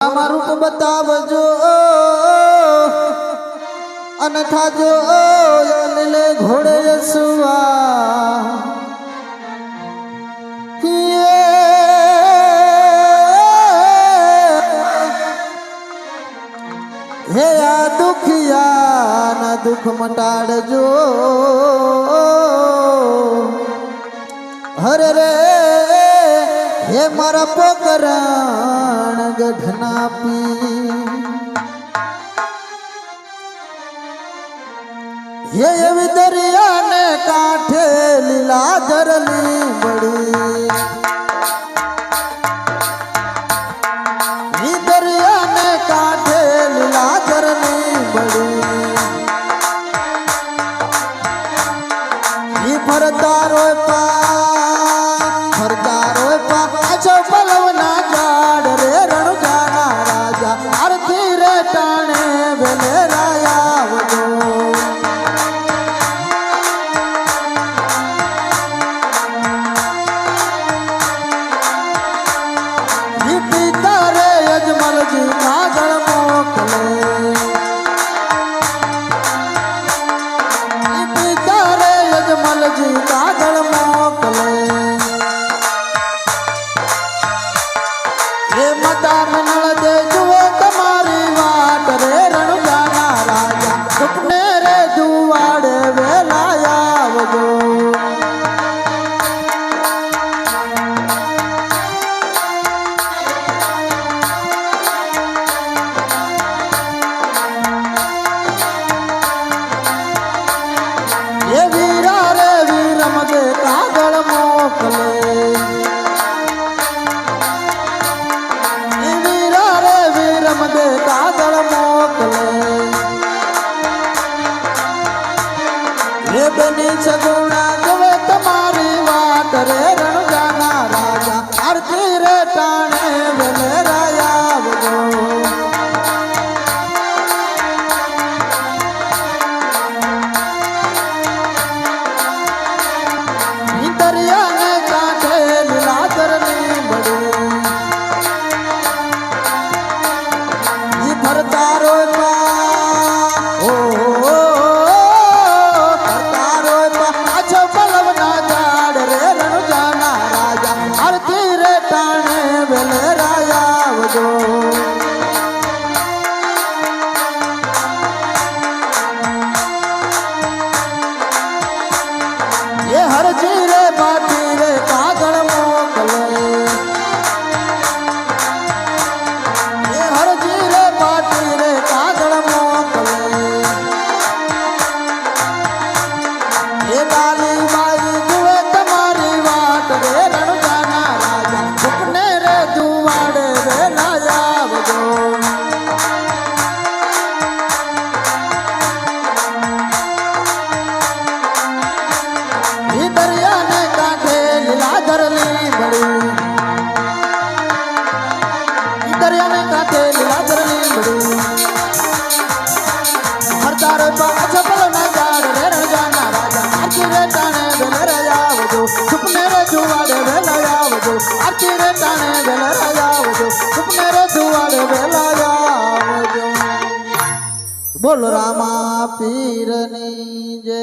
रूप बताव जो, अनथा जो ले घोड़े यसुआ हे या दुखिया, न दुख मटाड जो। हर रे, हे मारा पोकरा गढ़ना पी। ये दरिया ने काठे लीला धरली बड़ी। दरिया ने कांठे लीला धरली बड़ी। पा હજી કાગળ મોકલો. એ મતા મંડળ દે જુઓ તમારી વાત રે રણજાના રાજા. સુખને રે જુવાડ बने सगुणा ટાણે વેલા રાજા આવજો સુપને રે દુવાળે વેલા આવજો બોલ રામા પીરની જય.